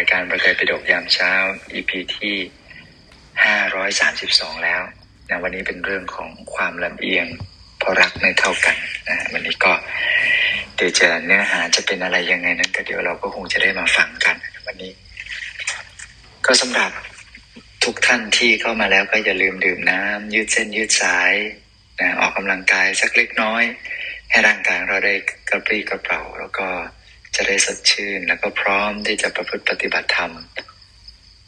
ายการประกายปิฎกยามเช้า EP ที่ 532 แล้วนะวันนี้เป็นเรื่องของความลำเอียงเพราะรักไม่เท่ากันนะวันนี้ก็เดี๋ยวจะเนื้อหาจะเป็นอะไรยังไงนั้นก็เดี๋ยวเราก็คงจะได้มาฟังกันวันนี้ ก็สำหรับทุกท่านที่เข้ามาแล้วก็อย่าลืมดื่มน้ำยืดเส้นยืดสายนะออกกำลังกายสักเล็กน้อย ให้ร่างกายเราได้กระปรี้กระเปร่าแล้วก็ จะได้สดชื่น แล้วก็พร้อมที่จะประพฤติปฏิบัติธรรม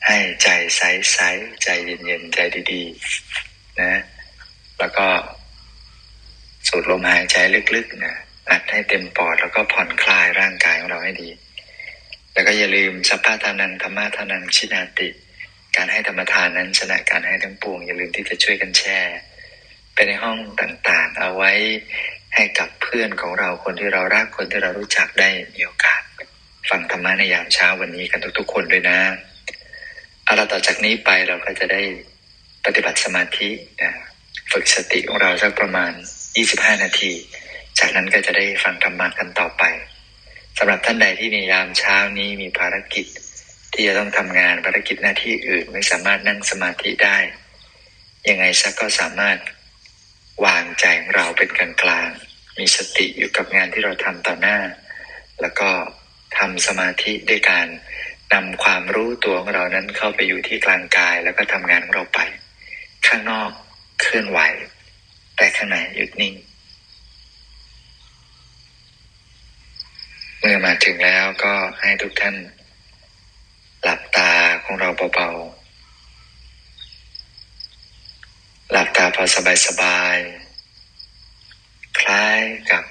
ให้ใจใสใสใจเย็นเย็นๆใจดีๆนะ แล้วก็สูดลมหายใจลึกๆนะอัดให้เต็มปอดแล้วก็ผ่อนคลายร่างกายของเราให้ดี แล้วก็อย่าลืมสัพพะทานังธรรมะทานังชินาติ การให้ธรรมทานนั้นชนะการให้ทั้งปวง อย่าลืมที่จะช่วยกันแชร์ไปในห้องต่างๆ เอาไว้ ให้กับเพื่อนของเราคนที่เรารักคนที่เรารู้จักได้มีโอกาส ฟังธรรมะในยามเช้าวันนี้กันทุกๆ คนด้วยนะเอาละต่อจากนี้ไปเราก็จะได้ปฏิบัติสมาธินะฝึกสติของเราสักประมาณ 25 นาที จากนั้นก็จะได้ฟังธรรมะกันต่อไปสำหรับท่านใดที่ในยามเช้านี้มีภารกิจ ที่จะต้องทำงานภารกิจหน้าที่อื่นไม่สามารถนั่งสมาธิได้ ยังไงซะก็สามารถ วางใจของเราเป็นกลางกลางมีสติอยู่กับงานที่เราทำต่อหน้า แล้วก็ทำสมาธิด้วยการนำความรู้ตัวของเรานั้นเข้าไปอยู่ที่กลางกาย แล้วก็ทำงานของเราไป ข้างนอกเคลื่อนไหว แต่ข้างในหยุดนิ่ง เมื่อมาถึงแล้วก็ให้ทุกท่าน หลับตาของเราเบาๆ หลับตาพอสบายๆ คล้ายกับ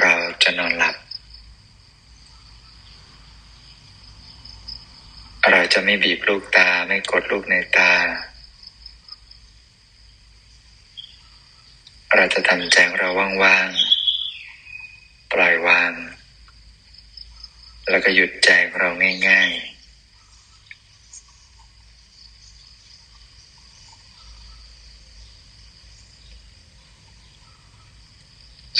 เราจะนอนหลับ เราจะไม่บีบลูกตาไม่กดลูกในตา เราจะทำใจงเราว่างๆ ปล่อยวาง แล้วก็หยุดใจของเราง่าย ๆ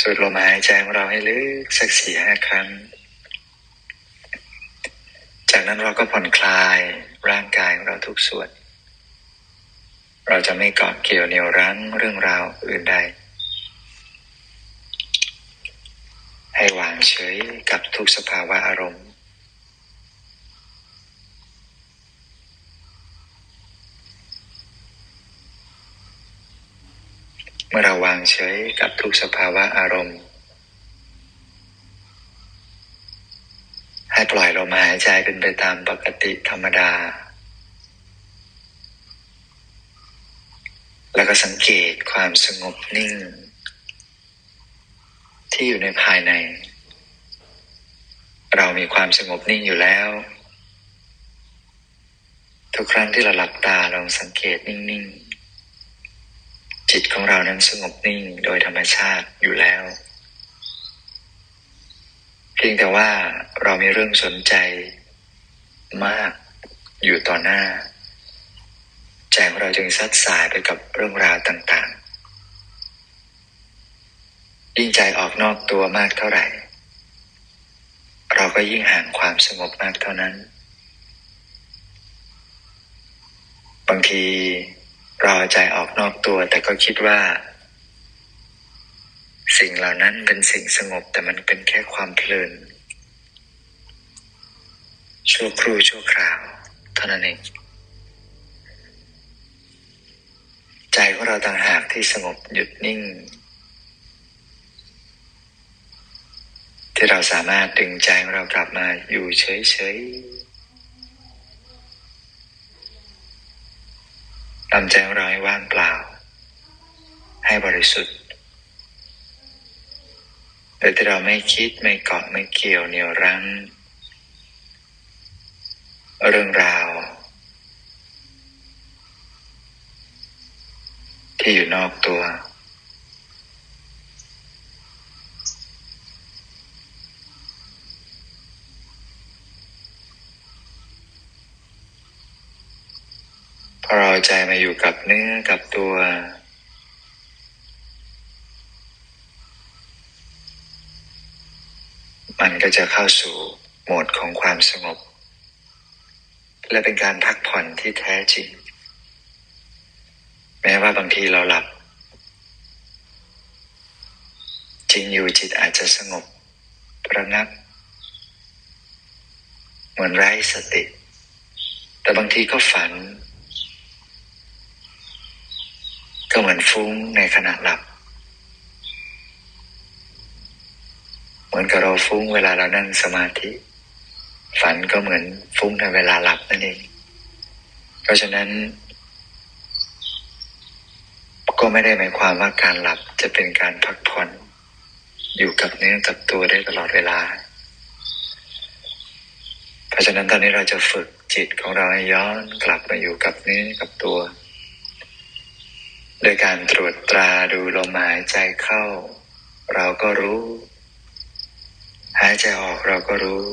สูดลมหายใจของเราให้ลึกสักสี่ห้าครั้ง จากนั้นเราก็ผ่อนคลายร่างกายของเราทุกส่วน เราจะไม่เกาะเกี่ยวเหนี่ยวรั้งเรื่องราวอื่นใด ให้วางเฉยกับทุกสภาวะอารมณ์ มื่อเราวางเฉยกับทุกสภาวะอารมณ์ ให้ปล่อยลมหายใจเป็นไปตามปกติธรรมดา แล้วก็สังเกตความสงบนิ่ง ที่อยู่ในภายใน เรามีความสงบนิ่งอยู่แล้ว ทุกครั้งที่เราหลับตาลองสังเกตนิ่ง ๆ จิตของเรานั้นสงบนิ่งโดยธรรมชาติอยู่แล้ว เพียงแต่ว่าเรามีเรื่องสนใจมากอยู่ต่อหน้า ใจของเราจึงซัดสายไปกับเรื่องราวต่างๆ ยิ่งใจออกนอกตัวมากเท่าไหร่ เราก็ยิ่งห่างความสงบมากเท่านั้น บางที รอใจออกนอกตัว แต่ก็คิดว่า สิ่งเหล่านั้นเป็นสิ่งสงบ แต่มันเป็นแค่ความเพลินชั่วครู่ชั่วคราวเท่านั้นเองใจของเราต่างหากที่สงบหยุดนิ่ง ที่เราสามารถดึงใจของเรากลับมาอยู่เฉยๆ ทำใจของเราให้ว่างเปล่า ให้บริสุทธิ์โดยที่เราไม่คิดไม่เกาะไม่เกี่ยวเหนี่ยวรั้ง เรื่องราว ที่อยู่นอกตัว เราเอาใจมาอยู่กับเนื้อกับตัว มันก็จะเข้าสู่โหมดของความสงบ และเป็นการพักผ่อนที่แท้จริง แม้ว่าบางทีเราหลับ จริงอยู่จิตอาจจะสงบระงับ เหมือนไร้สติ แต่บางทีก็ฝัน ก็เหมือนฟุ้งในขณะหลับ เหมือนกับเราฟุ้งเวลาเรานั่งสมาธิ ฝันก็เหมือนฟุ้งในเวลาหลับนั่นเอง เพราะฉะนั้น ก็ไม่ได้หมายความว่าการหลับจะเป็นการพักผ่อน อยู่กับเนื้อกับตัวได้ตลอดเวลา เพราะฉะนั้นตอนนี้เราจะฝึกจิตของเราให้ย้อนกลับมาอยู่กับเนื้อกับตัว โดยการตรวจตราดูลมหายใจเข้า เราก็รู้ หายใจออกเราก็รู้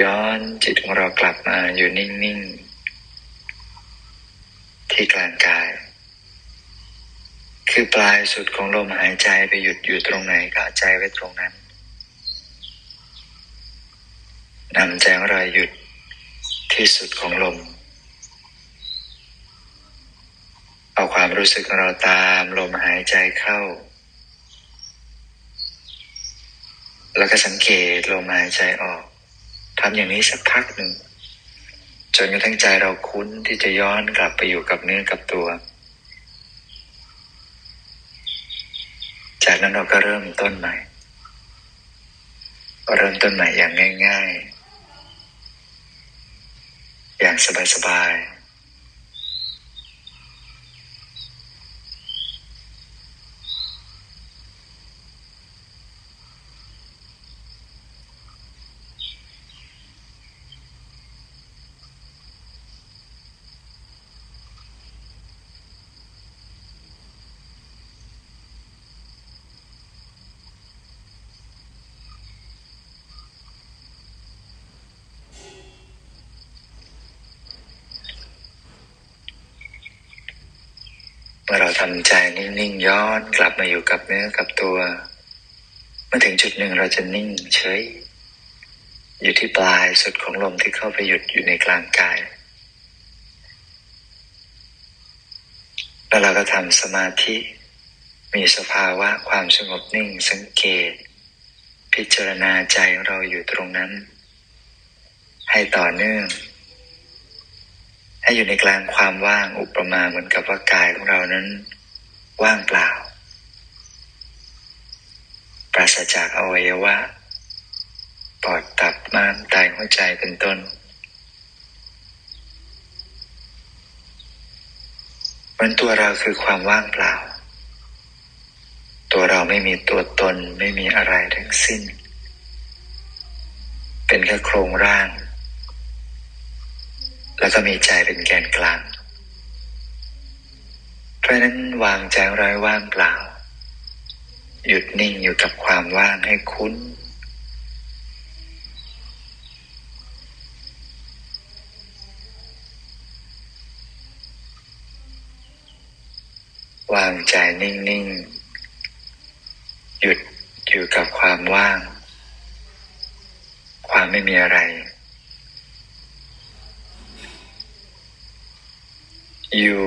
ย้อนจิตของเรากลับมาอยู่นิ่ง ๆ ที่กลางกาย คือปลายสุดของลมหายใจไปหยุดอยู่ตรงไหนก็ใจไว้ตรงนั้นนำใจของเราหยุดที่สุดของลม เอาความรู้สึกของเราตามลมหายใจเข้า แล้วก็สังเกตลมหายใจออกทำอย่างนี้สักพักหนึ่งจนกระทั่งใจเราคุ้นที่จะย้อนกลับไปอยู่กับเนื้อกับตัว จากนั้นเราก็เริ่มต้นใหม่ เริ่มต้นใหม่อย่างง่าย ๆ อย่างสบายๆ มื่อเราทำใจนิ่งๆย้อนกลับมาอยู่กับเนื้อกับตัวเมื่อถึงจุดหนึ่งเราจะนิ่งเฉยอยู่ที่ปลายสุดของลมที่เข้าไปหยุดอยู่ในกลางกาย แล้วเราก็ทำสมาธิ มีสภาวะความสงบนิ่งสังเกต พิจารณาใจเราอยู่ตรงนั้น ให้ต่อเนื่อง ให้อยู่ในกลางความว่างอุปมาเหมือนกับว่ากายของเรานั้น ว่างเปล่า ปราศจากอวัยวะปอดตับม้ามไตหัวใจเป็นต้น มันตัวเราคือความว่างเปล่า ตัวเราไม่มีตัวตนไม่มีอะไรทั้งสิ้น เป็นแค่โครงร่าง แล้วก็มีใจเป็นแกนกลาง เพราะนั้นวางใจราไว้ว่างเปล่า หยุดนิ่งอยู่กับความว่างให้คุ้น วางใจนิ่ง ๆ หยุดอยู่กับความว่าง ความไม่มีอะไร อยู่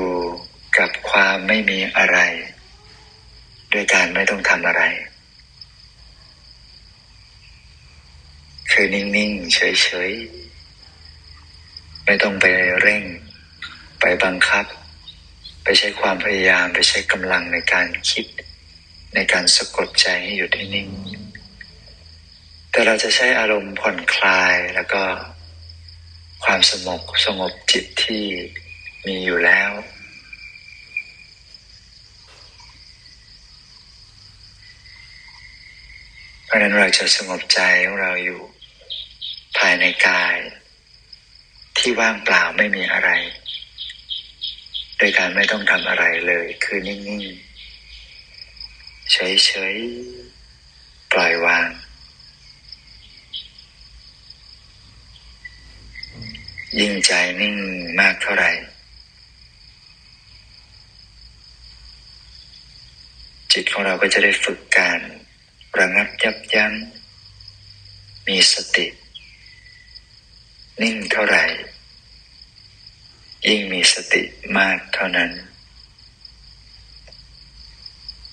กับความไม่มีอะไร ด้วยการไม่ต้องทำอะไร คือนิ่งๆเฉยๆ ไม่ต้องไปเร่ง ไปบังคับ ไปใช้ความพยายามไปใช้กำลังในการคิด ในการสะกดใจให้อยู่ที่นิ่ง แต่เราจะใช้อารมณ์ผ่อนคลายแล้วก็ความสงบสงบจิตที่ มีอยู่แล้ว เพราะนั้นเราจะสงบใจของเราอยู่ ภายในกาย ที่ว่างเปล่าไม่มีอะไร โดยการไม่ต้องทำอะไรเลย คือนิ่ง ๆ เฉย ๆ ปล่อยวางยิ่งใจนิ่งมากเท่าไหร่ จิตของเราก็จะได้ฝึกการระงับยับยั้งมีสติ นิ่งเท่าไหร่ ยิ่งมีสติมากเท่านั้น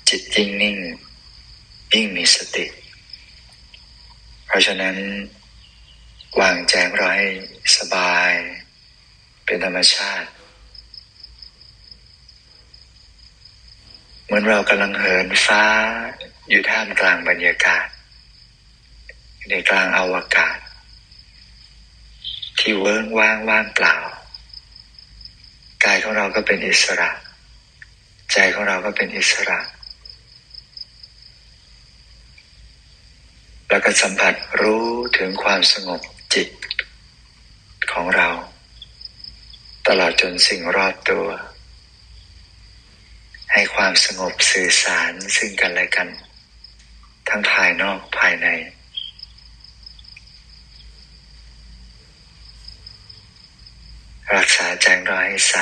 จิตยิ่งนิ่ง ยิ่งมีสติ เพราะฉะนั้น วางใจเราให้สบาย เป็นธรรมชาติ เห มือนเรากำลังเหินฟ้า อยู่ท่ามกลางบรรยากาศ ในกลางอาวกาศ ที่เวิ้งว่างว่างเปล่า กายของเราก็เป็นอิสระ ใจของเราก็เป็นอิสระ แล้วก็สัมผัสรู้ถึงความสงบจิตของเรา ตลอดจนสิ่งรอบตัว ให้ความสงบสื่อสารซึ่งกันและกัน ทั้งภายนอกภายใน รักษาใจงเราให้ใส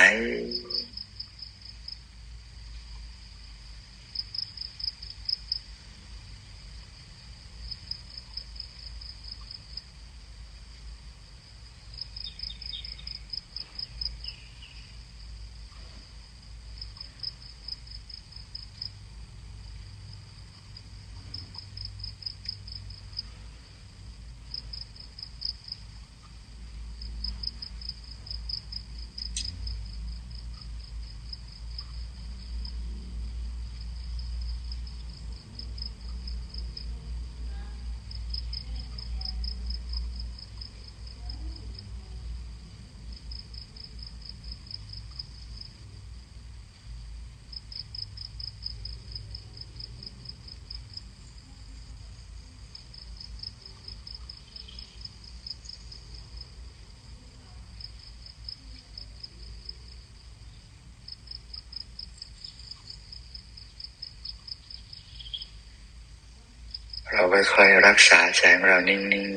ราค่อยๆรักษาใจของเรานิ่ง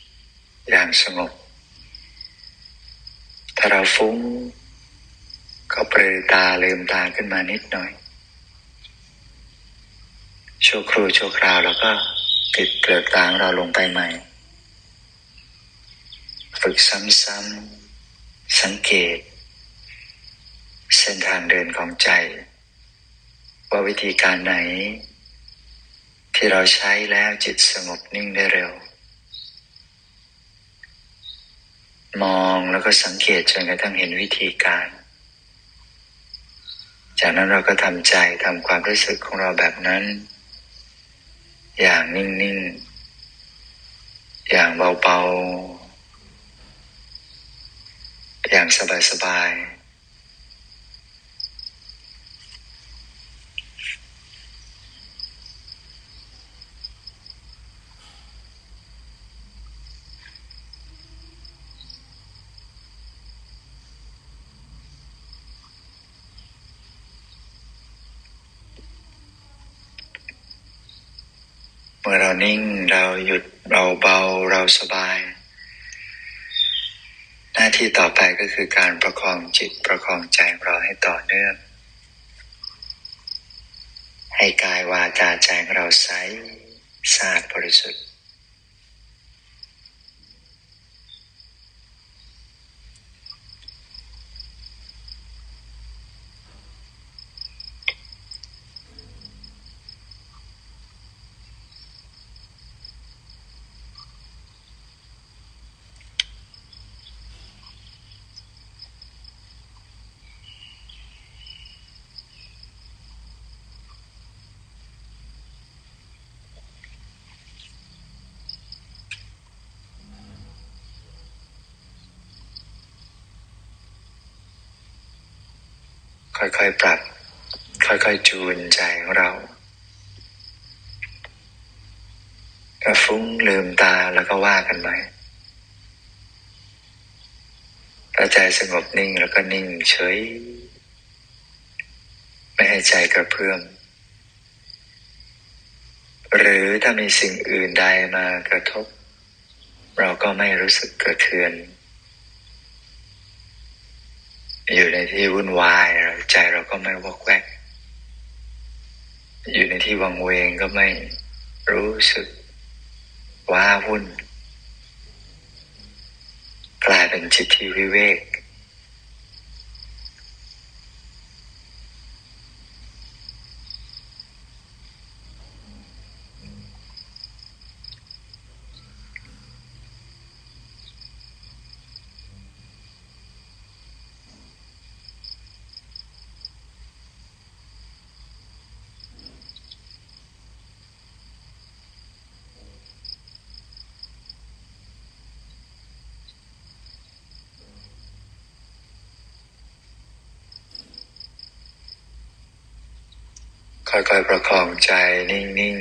ๆ อย่างสงบ ถ้าเราฟุ้ง ก็เปลือตาลืมตาขึ้นมานิดหน่อยชั่วครู่ชั่วคราวแล้วก็ปิดเปลือกตาของเราลงไปใหม่ ฝึกซ้ำๆ สังเกต เส้นทางเดินของใจ ว่าวิธีการไหน ที่เราใช้แล้วจิตสงบนิ่งได้เร็ว มองแล้วก็สังเกตจนกระทั่งเห็นวิธีการ จากนั้นเราก็ทำใจทำความรู้สึกของเราแบบนั้น อย่างนิ่งๆ อย่างเบาๆ อย่างสบายๆ นิ่งเราหยุดเราเบาเราสบาย หน้าที่ต่อไปก็คือการประคองจิตประคองใจเราให้ต่อเนื่อง ให้กายวาจาใจเราใสสะอาดบริสุทธิ์ ค่อยๆปรับ ค่อยๆจูนใจของเราก็ฟุ้งลืมตาแล้วก็ว่ากันไปถ้าใจสงบนิ่งแล้วก็นิ่งเฉย ไม่ให้ใจกระเพื่อมหรือถ้ามีสิ่งอื่นใดมากระทบ เราก็ไม่รู้สึกกระเทือน อยู่ในที่วุ่นวาย ใจเราก็ไม่วอกแวก อยู่ในที่วังเวงก็ไม่รู้สึกว้าวุ่นกกลายเป็นจิตที่วิเวก ค่อยๆประคองใจนิ่ง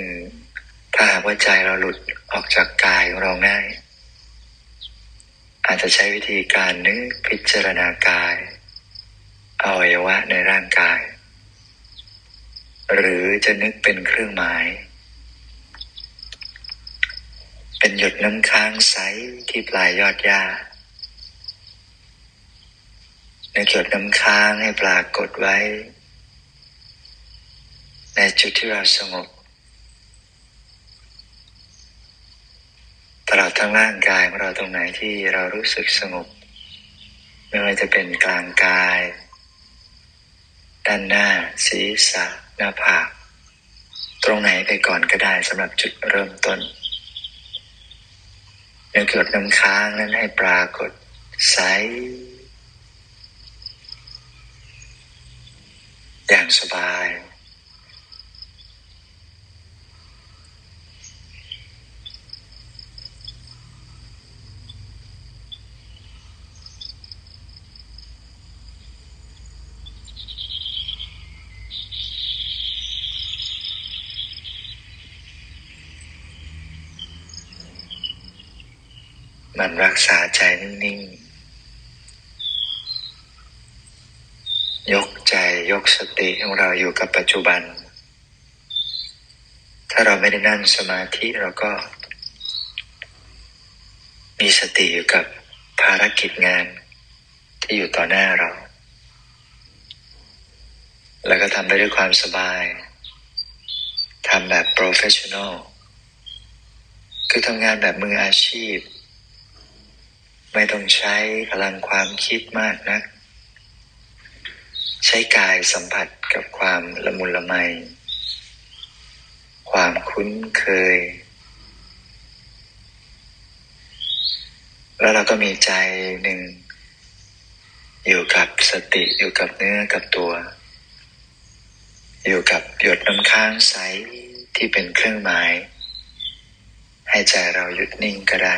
ๆ ถ้าหากว่าใจเราหลุดออกจากกายของเราง่าย อาจจะใช้วิธีการนึกพิจารณากายอวัยวะในร่างกาย หรือจะนึกเป็นเครื่องหมาย เป็นหยดน้ำค้างใสที่ปลายยอดหญ้าในหยดน้ำค้างให้ปรากฏไว้ ในจุดที่เราสงบตลอดทั้งร่างกายของเราตรงไหนที่เรารู้สึกสงบ ไม่ว่าจะเป็นกลางกาย ด้านหน้า ศีรษะ หน้าผาก ตรงไหนไปก่อนก็ได้สำหรับจุดเริ่มต้นเนื้อเกิดน้ำค้างนั้นให้ปรากฏใสอย่างสบาย มันรักษาใจนิ่งๆ ยกใจยกสติของเราอยู่กับปัจจุบัน ถ้าเราไม่ได้นั่งสมาธิเราก็ มีสติอยู่กับภารกิจงานที่อยู่ต่อหน้าเรา แล้วก็ทำไปด้วยความสบาย ทำแบบโปรเฟชชั่นอล คือทำงานแบบมืออาชีพ ไม่ต้องใช้พลังความคิดมากนะัก ใช้กายสัมผัสกับความละมุนละไม ความคุ้นเคย แล้วเราก็มีใจหนึ่ง อยู่กับสติอยู่กับเนื้อกับตัว อยู่กับหยดน้ำค้างใสที่เป็นเครื่องหมาย ให้ใจเราหยุดนิ่งก็ได้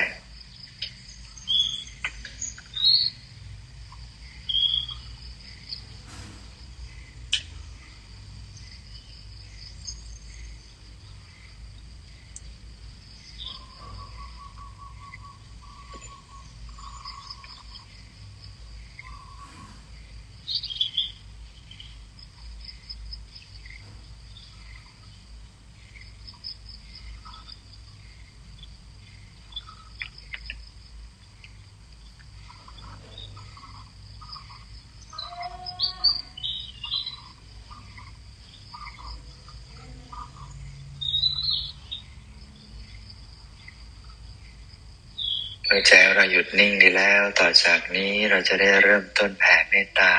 เมื่อใจเราหยุดนิ่งดีแล้ว ต่อจากนี้เราจะได้เริ่มต้นแผ่เมตตา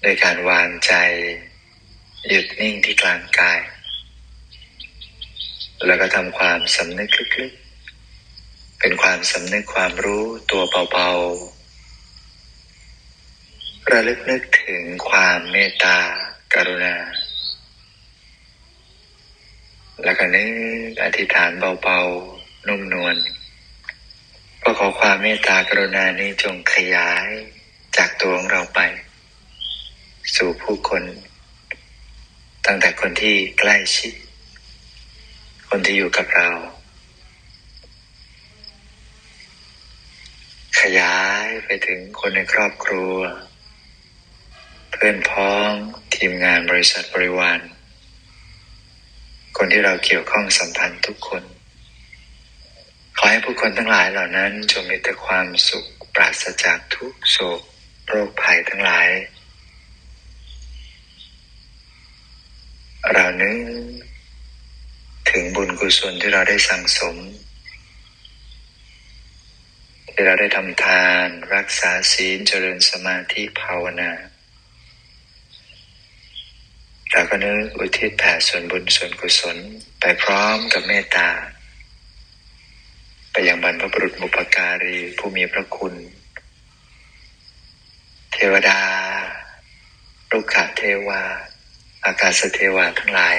โดยการวางใจ หยุดนิ่งที่กลางกาย แล้วก็ทำความสำนึกลึกๆเป็นความสำนึกความรู้ตัวเบาๆระลึกนึกถึงความเมตตากรุณา แล้วก็นึกอธิษฐานเบาๆ นุ่มนวลก็ขอความเมตตากรุณานี้จงขยายจากตัวของเราไป สู่ผู้คน ตั้งแต่คนที่ใกล้ชิด คนที่อยู่กับเรา ขยายไปถึงคนในครอบครัว เพื่อนพ้องทีมงานบริษัทบริวาร คนที่เราเกี่ยวข้องสัมพันธ์ทุกคน อให้ผู้คนทั้งหลายเหล่านั้นจงมีแต่ความสุขปราศจากทุกโศกโรคภัยทั้งหลาย เรานึกถึงบุญกุศลที่เราได้สั่งสม ที่เราได้ทำทานรักษาศีลเจริญสมาธิภาวนาเราก็นึกอุทิศแผ่ส่วนบุญส่วนกุศลไปพร้อมกับเมตตา ไปยังบรรพบุรุษบุปการีผู้มีพระคุณ เทวดาลูกขเทวา อากาศเทวาทั้งหลาย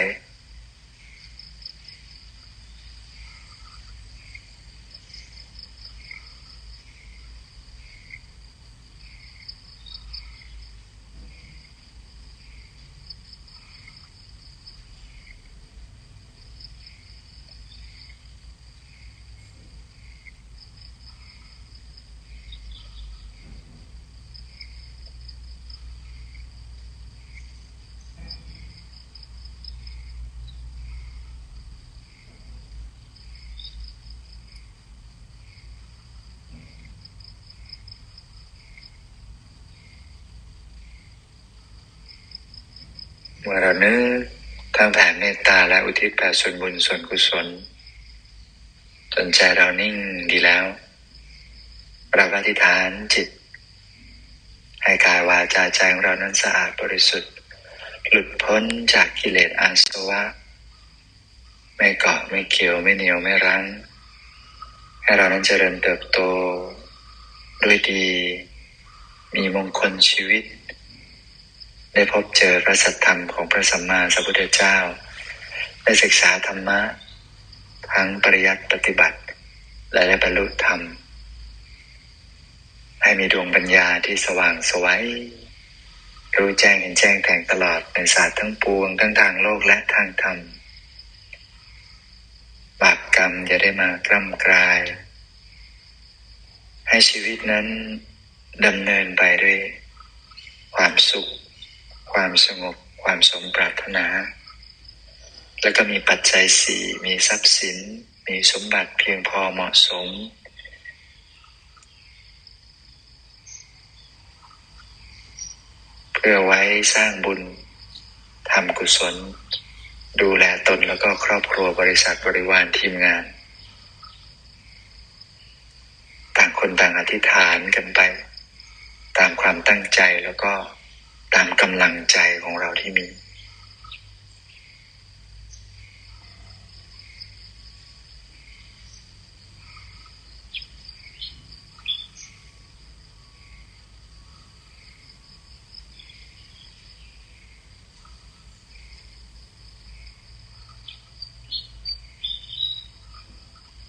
เมื่อเรานึกทางแผ่เมตตาและอุทิศแผ่ส่วนบุญส่วนกุศลจนใจเรานิ่งดีแล้วเราก็อธิษฐานจิต ให้กายวาจาใจของเรานั้นสะอาดบริสุทธิ์ หลุดพ้นจากกิเลสอาสวะ ไม่เกาะไม่เกี่ยวไม่เหนียวไม่รั้งให้เรานั้นเจริญเติบโตด้วยดี มีมงคลชีวิต ได้พบเจอพระสัทธรรมของพระสัมมาสัมพุทธเจ้า ได้ศึกษาธรรมะ ทั้งปริยัติปฏิบัติ และได้บรรลุธรรม ให้มีดวงปัญญาที่สว่างสวัยรู้แจ้งเห็นแจ้งแทงตลอดในศาสตร์ทั้งปวงทั้งทางโลกและทางธรรมบาปกรรมจะได้มากล้ำกลาย ให้ชีวิตนั้นดำเนินไปด้วยความสุข ความสงบความสมปรารถนา แล้วก็มีปัจจัยสี่มีทรัพย์สิน มีสมบัติเพียงพอเหมาะสม เพื่อไว้สร้างบุญทำกุศล ดูแลตนแล้วก็ครอบครัวบริษัทบริวารทีมงาน ต่างคนต่างอธิษฐานกันไป ตามความตั้งใจแล้วก็ ตามกำลังใจของเราที่มี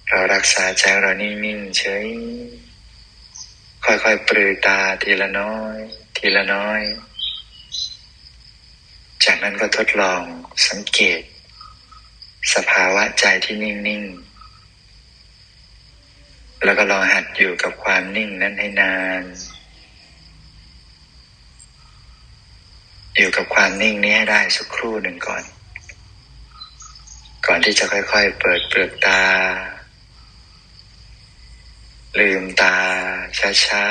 เรารักษาใจเรานิ่งๆเฉยค่อยๆปลือตาทีละน้อย ทีละน้อย จากนั้นก็ทดลองสังเกต สภาวะใจที่นิ่ง ๆ แล้วก็ลองหัดอยู่กับความนิ่งนั้นให้นาน อยู่กับความนิ่งนี้ให้ได้สักครู่หนึ่งก่อน ก่อนที่จะค่อย ๆ เปิดเปลือกตา ลืมตา ช้า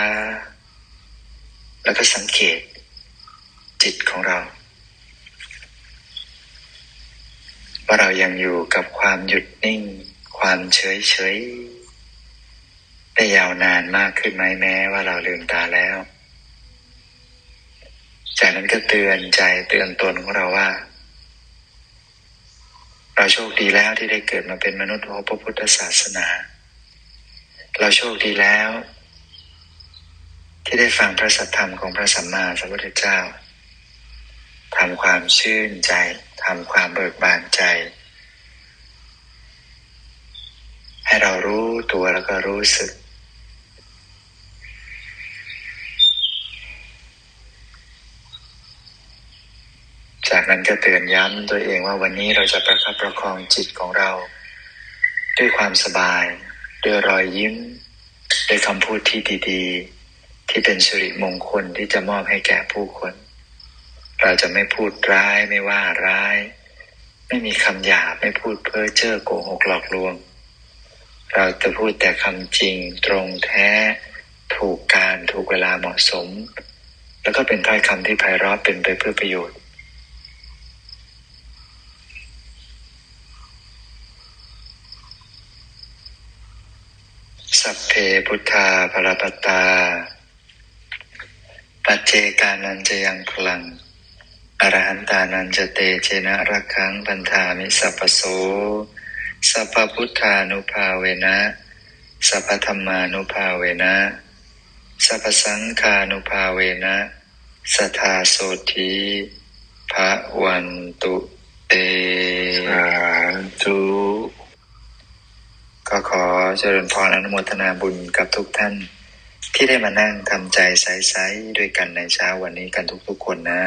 ๆ แล้วก็สังเกตจิตของเรา ว่าเรายังอยู่กับความหยุดนิ่ง ความเฉยเฉยได้ยาวนานมากขึ้นไหมแม้ว่าเราลืมตาแล้ว จากนั้นก็เตือนใจเตือนตนของเราว่า เราโชคดีแล้วที่ได้เกิดมาเป็นมนุษย์ของพระพุทธศาสนา เราโชคดีแล้ว ที่ได้ฟังพระสัทธรรมของพระสัมมาสัมพุทธเจ้า ทำความชื่นใจทำความเบิกบานใจ ให้เรารู้ตัวแล้วก็รู้สึก จากนั้นก็เตือนย้ำตัวเองว่าวันนี้เราจะประคับประคองจิตของเรา ด้วยความสบาย ด้วยรอยยิ้ม ด้วยคำพูดที่ดี ๆ ที่เป็นสิริมงคลที่จะมอบให้แก่ผู้คน เราจะไม่พูดร้ายไม่ว่าร้าย ไม่มีคำหยาบไม่พูดเพ้อเจ้อโกหกหลอกลวง เราจะพูดแต่คำจริงตรงแท้ ถูกการถูกเวลาเหมาะสม แล้วก็เป็นถ้อยคำที่ไพเราะเป็นไปเพื่อประโยชน์สัพเพพุทธาภรปตา ปัจเจกานันจะยังพลัง อรหันตานันจะเตเจนะรักขังพันธามิสัพพโสสัพพพุทธานุภาเวนะสัพพธรรมานุภาเวนะสัพพสังฆานุภาเวนะสัทธาโสธีพระวันตุเตสาธุก็ขอเจริญพรอนุโมทนาบุญกับทุกท่าน ที่ได้มานั่งทำใจใสๆด้วยกันในเช้าวันนี้กันทุกๆคนนะ